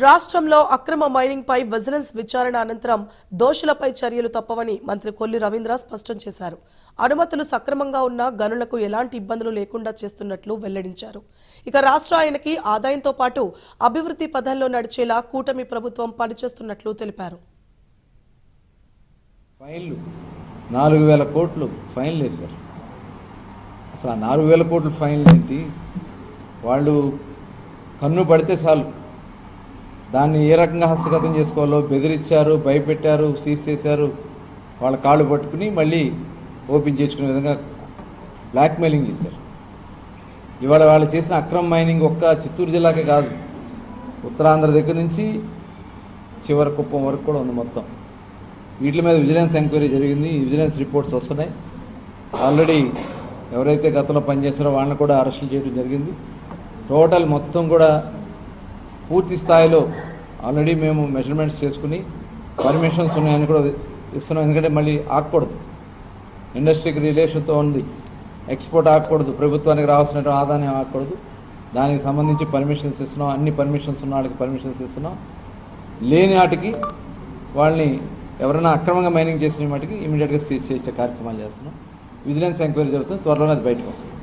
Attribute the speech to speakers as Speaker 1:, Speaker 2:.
Speaker 1: రాష్ట్రంలో అక్రమ మైనింగ్ పై విజిలెన్స్ విచారణ అనంతరం దోషులపై చర్యలు తప్పవని మంత్రి కొల్లి రవీంద్ర స్పష్టం చేశారు. అనుమతులు సక్రమంగా ఉన్న గనులకు ఎలాంటి ఇబ్బందులు లేకుండా చేస్తున్నట్లు వెల్లడించారు. ఇక రాష్ట్ర ఆయనకి ఆదాయంతో పాటు అభివృద్ధి పథంలో నడిచేలా కూటమి ప్రభుత్వం పనిచేస్తున్నట్లు తెలిపారు.
Speaker 2: ఫైన్లు. నాలుగు వేల కోట్లు ఫైన్లు వేశారు. అసలు ఆ నాలుగు వేల కోట్లు ఫైన్లు ఏంటి వాళ్ళు కన్ను పడితే చాలు. దాన్ని ఏ రకంగా హస్తగతం చేసుకోవాలో బెదిరించారు భయపెట్టారు సీజ్ చేశారు వాళ్ళ కాళ్ళు పట్టుకుని మళ్ళీ ఓపెన్ చేసుకునే విధంగా బ్లాక్మెయిలింగ్ చేశారు. ఇవాళ వాళ్ళు చేసిన అక్రమ మైనింగ్ ఒక్క చిత్తూరు జిల్లాకే కాదు ఉత్తరాంధ్ర దగ్గర నుంచి చివరి కుప్పం వరకు కూడా ఉంది మొత్తం. వీటి మీద విజిలెన్స్ ఎంక్వైరీ జరిగింది ఈ విజిలెన్స్ రిపోర్ట్స్ వస్తున్నాయి. ఆల్రెడీ ఎవరైతే గతంలో పనిచేస్తారో వాళ్ళని కూడా అరెస్టులు చేయడం జరిగింది. టోటల్ మొత్తం కూడా పూర్తి స్థాయిలో ఆల్రెడీ మేము మెజర్మెంట్స్ చేసుకుని పర్మిషన్స్ ఉన్నాయని కూడా ఇస్తున్నాం. ఎందుకంటే మళ్ళీ ఆగకూడదు. ఇండస్ట్రీకి రిలేషన్తో ఉంది ఎక్స్పోర్ట్ ఆగకూడదు. ప్రభుత్వానికి రావాల్సిన ఆదాయం ఆగకూడదు. దానికి సంబంధించి పర్మిషన్స్ ఇస్తున్నాం. అన్ని పర్మిషన్స్ ఉన్న వాళ్ళకి పర్మిషన్స్ ఇస్తున్నాం. లేని వాటికి వాళ్ళని ఎవరైనా అక్రమంగా మైనింగ్ చేసిన వాటికి ఇమీడియట్గా సీజ్ చేసే కార్యక్రమాలు చేస్తున్నాం. విజిలెన్స్ ఎంక్వైరీ జరుగుతుంది. త్వరలోనే అది బయటకు వస్తుంది.